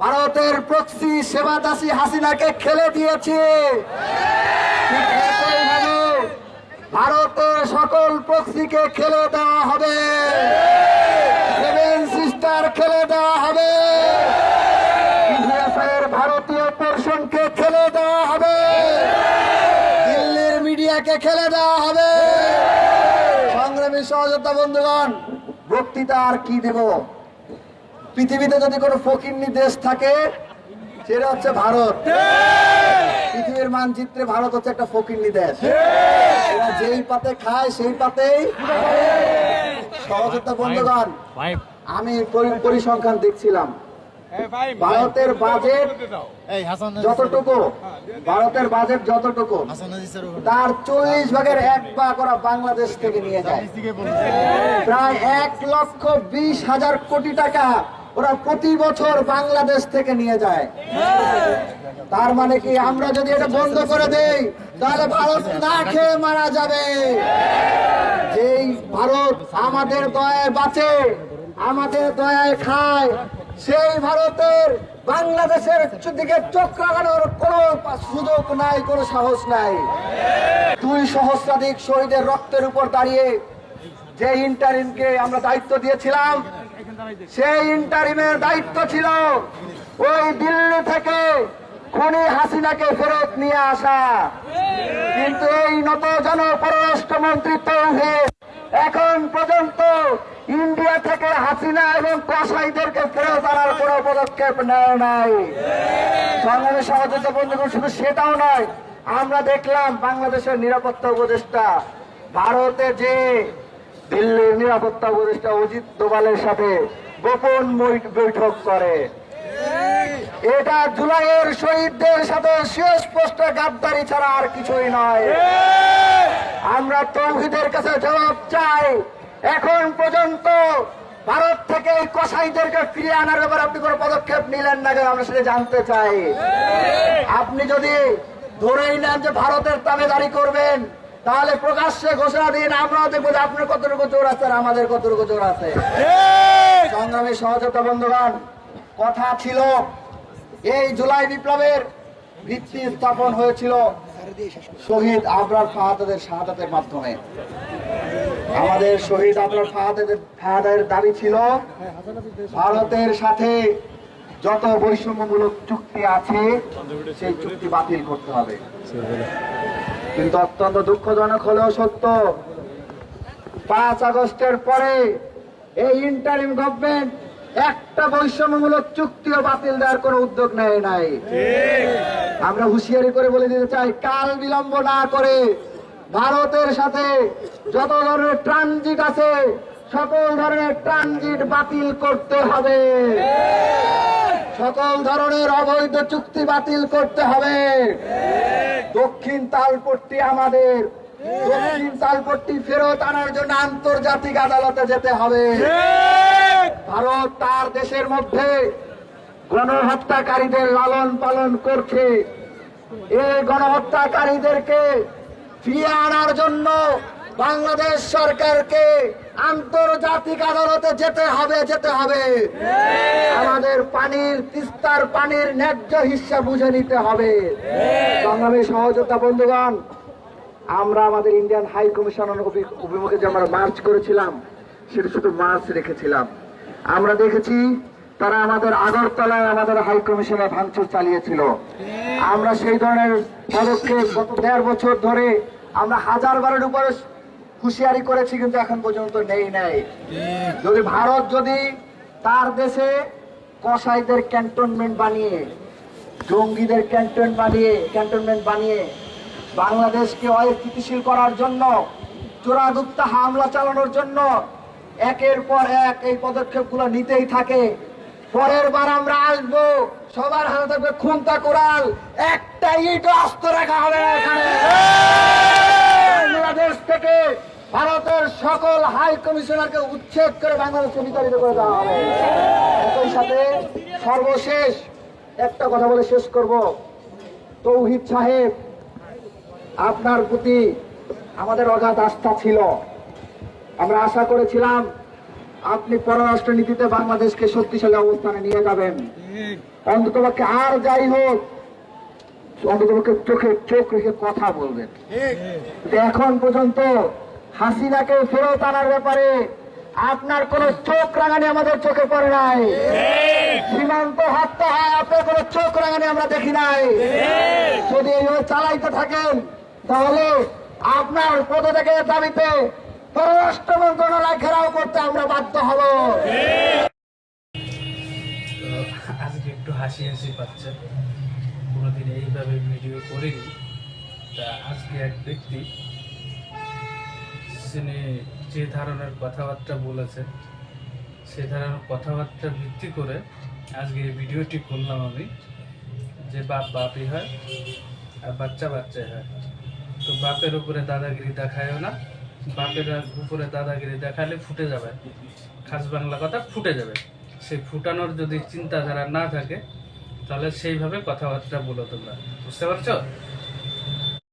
ভারতের প্রক্সি সেবা দাসী হাসিনাকে খেলে দিয়েছে। ভারতের সকল প্রক্সিকে খেলে দেওয়া হবে। সেভেন সিস্টার খেলে দেওয়া হবে। ভারতীয় পোর্শনকে খেলে দেওয়া হবে। দিল্লির মিডিয়াকে খেলে দেওয়া হবে। সংগ্রামী সহযোদ্ধা বন্ধুগণ, বক্তৃতা আর কি দেব? পৃথিবীতে যদি কোনো ফকিরনি দেশ থাকে, সেটা হচ্ছে ভারত। পৃথিবীর মানচিত্রে ভারত হচ্ছে একটা ফকিরনি দেশ। যেই পাতে খায়, সেই পাতেই সহযোদ্ধা বন্ধুগণ, আমি পরিসংখ্যান দেখছিলাম। ভারতের বাজেট যতটুকু, ভারতের বাজেট যতটুকু, তার চল্লিশ ভাগের এক ভাগ ওরা বাংলাদেশ থেকে নিয়ে যায়। প্রায় এক লক্ষ বিশ হাজার কোটি টাকা ওরা প্রতি বছর বাংলাদেশ থেকে নিয়ে যায়। তার মানে কি আমরা যদি এটা বন্ধ করে দেই, তাহলে ভারত না খেয়ে মারা যাবে। যেই ভারত আমাদের দয়ায় বাঁচে, আমাদের দয়ায় খায়, সেই ভারতের বাংলাদেশের দিকে চোখ লাগানোর কোনো সুযোগ নাই, কোনো সাহস নাই। দুই সহস্রাধিক শহীদের রক্তের উপর দাঁড়িয়ে যে ইন্টারিমকে আমরা দায়িত্ব দিয়েছিলাম সেই ইন্টারিমের দায়িত্ব ছিল ওই দিল্লি থেকে খনি হাসিনাকে ফেরত নিয়ে আসা। কিন্তু এই নতজন পররাষ্ট্রমন্ত্রী তৌহিদ এখন পর্যন্ত ইন্ডিয়া থেকে হাসিনা এবং কসাইদেরকে ফেরত আনার কোনো পদক্ষেপ নেয় নাই। সংগ্রামী সহযোগিতা বন্ধুগণ, শুধু সেটাও নয়, আমরা দেখলাম বাংলাদেশের নিরাপত্তা উপদেষ্টা ভারতে যে দিল্লির নিরাপত্তা উপদেষ্টা অজিত দোভালের সাথে গোপন বৈঠক করে। এটা জুলাইয়ের শহীদদের সাথে সুস্পষ্ট গাদ্দারি ছাড়া আর কিছুই নয়। আমরা তৌহিদের কাছে জবাব চাই। এখন পর্যন্ত ভারত থেকে এই কসাইদেরকে ফিরিয়ে আনার ব্যাপারে আপনি কোনো পদক্ষেপ নিলেন না কেন আমরা সেটা জানতে চাই। আপনি যদি ধরেই নেন যে ভারতের তাবেদারি করবেন তাহলে প্রকাশ্যে ঘোষণা দিন আমরা দেখব যে আপনার কতটুকু জোর আছে আর আমাদের কতটুকু জোর আছে। সংগ্রামী সহযোগিতা বন্ধুগণ কথা ছিল এই জুলাই বিপ্লবের ভিত্তি স্থাপন হয়েছিল শহীদ আবরার ফাহাদের শাহাদাতের মাধ্যমে। আমাদের শহীদ আবরার ফাহাদের ফাহাদের দাবি ছিল ভারতের সাথে যত বৈষম্যমূলক চুক্তি আছে সেই চুক্তি বাতিল করতে হবে। কিন্তু অত্যন্ত দুঃখজনক হলেও সত্য, পাঁচ আগস্টের পরে এই ইন্টারিম গভর্নমেন্ট একটা বৈষম্যমূলক চুক্তিও বাতিল দেওয়ার কোনো উদ্যোগ নেয় নাই। আমরা হুঁশিয়ারি করে বলে দিতে চাই, কাল বিলম্ব না করে ভারতের সাথে যত ধরনের ট্রানজিট আছে, সকল ধরনের ট্রানজিট বাতিল করতে হবে। সকল ধরনের অবৈধ চুক্তি বাতিল করতে হবে। দক্ষিণ তালপট্টি আমাদের। দক্ষিণ তালপট্টি ফেরত আনার জন্য আন্তর্জাতিক আদালতে যেতে হবে। ভারত তার দেশের মধ্যে গণহত্যাকারীদের লালন পালন করছে। এই গণহত্যাকারীদেরকে ফিরিয়ে আনার জন্য বাংলাদেশ সরকারকে আন্তর্জাতিক আদালতে যেতে হবে যেতে হবে। আমাদের পানির, তিস্তার পানির ন্যায্য হিস্সা বুঝে নিতে হবে। সংগ্রামী সহযোগিতা বন্ধুগণ, আমরা আমাদের ইন্ডিয়ান হাই কমিশনের অভি- অভিমুখে যে আমরা মার্চ করেছিলাম, সেটা শুধু মার্চ রেখেছিলাম। আমরা দেখেছি তারা আমাদের আগরতলায় আমাদের হাই কমিশনে ভাঙচুর চালিয়েছিল। আমরা সেই ধরনের পদক্ষেপ গত দেড় বছর ধরে আমরা হাজার বারের উপরে হুঁশিয়ারি করেছি, কিন্তু এখন পর্যন্ত নেই, নাই। যদি ভারত যদি তার দেশে কসাইদের ক্যান্টনমেন্ট বানিয়ে, জঙ্গিদের ক্যান্টন বানিয়ে, ক্যান্টনমেন্ট বানিয়ে বাংলাদেশকে অস্থিতিশীল করার জন্য, চোরাগুপ্তা হামলা চালানোর জন্য একের পর এক এই পদক্ষেপগুলো নিতেই থাকে। পরের বার আমরা আসব, সবার হাতে থাকবে খুন্তা কোরাল একটা ইট অস্ত রাখা হবে এখানে। বাংলাদেশ থেকে ভারতের সকল হাই কমিশনারকে উচ্ছেদ করে বাংলাদেশকে বিতাড়িত করে দেওয়া হবে। একই সাথে সর্বশেষ একটা কথা বলে শেষ করব। তৌহিদ সাহেব, আপনার প্রতি আমাদের অগাধ আস্থা ছিল। আমরা আশা করেছিলাম আপনি পররাষ্ট্র নীতিতে বাংলাদেশকে শক্তিশালী অবস্থানে নিয়ে যাবেন। অন্ততপক্ষে আর যাই হোক অন্ততপক্ষে চোখে চোখ রেখে কথা বলবেন। এখন পর্যন্ত হাসিনাকে ফেরত আনার ব্যাপারে আপনার কোন চোখ রাঙানি আমাদের চোখে পড়ে নাই। সীমান্ত হত্যা হয় আপনার কোন চোখ রাঙানি আমরা দেখি নাই। যদি এইভাবে চালাইতে থাকেন তাহলে আপনার পদত্যাগের দাবিতে পররাষ্ট্র মন্ত্রণালয় ঘেরাও করতে আমরা বাধ্য হব। আজকে একটু হাসি হাসি পাচ্ছে। কোনোদিন এইভাবে ভিডিও করিনি। তা আজকে এক ব্যক্তি তিনি যে ধরনের কথাবার্তা বলেছে সে ধরনের কথাবার্তা ভিত্তি করে আজকে এই ভিডিওটি করলাম আমি, যে বাপ বাপই হয় আর বাচ্চা বাচ্চাই হয়। তো বাপের উপরে দাদাগিরি দেখায়ও না, বাপের উপরে দাদাগিরি দেখালে ফুটে যাবে। খাস বাংলা কথা, ফুটে যাবে। সেই ফুটানোর যদি চিন্তাধারা না থাকে তাহলে সেইভাবে কথাবার্তা বলো তোমরা বুঝতে পারছ?